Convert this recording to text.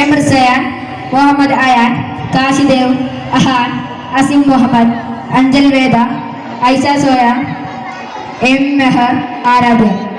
M Rizayan Muhammad Ayan Kashidev Ahan Asim Muhammad Anchal Veda Aisa Soya M Mehar Aradhya Mehar